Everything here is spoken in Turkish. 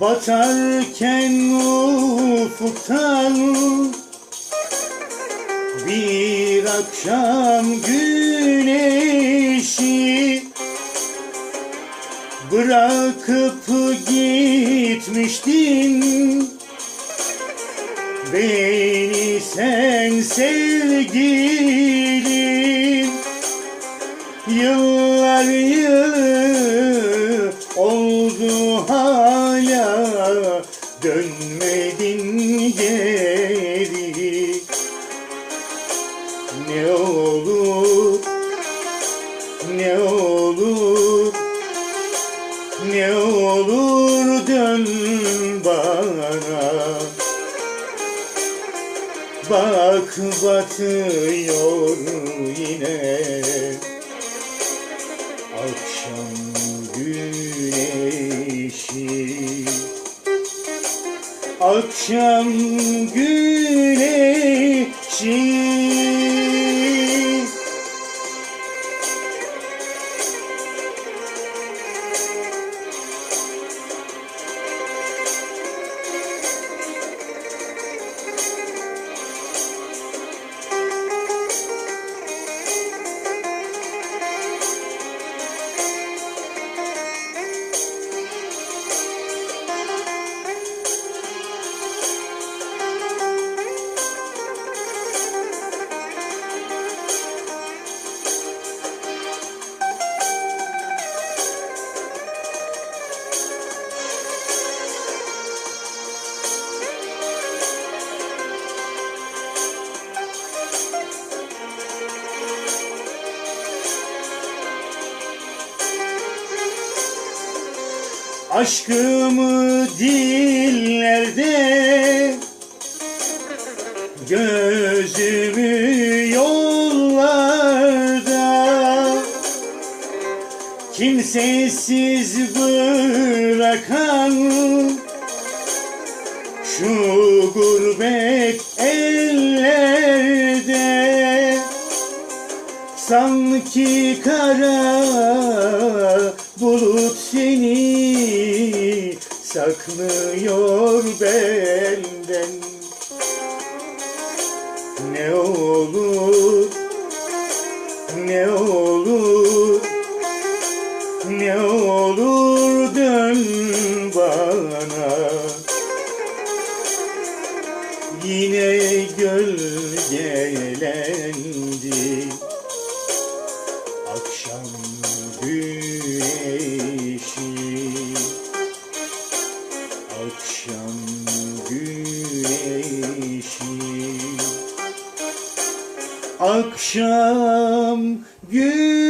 Batarken ufuktan Bir akşam güneşi Bırakıp gitmiştin. Beni sen sevgilim Ne olur ne olur ne olur dön bana. Bak batıyor Akşam güneşi Aşkımı dillerde Gözümü yollarda Kimsesiz bırakan Şu gurbet ellerde Sanki kara saklıyor benden. Ne olur, ne olur, ne olur dön bana. Yine gölgelendi Akşam güneşi akşam güneşi. Akşam güneşi.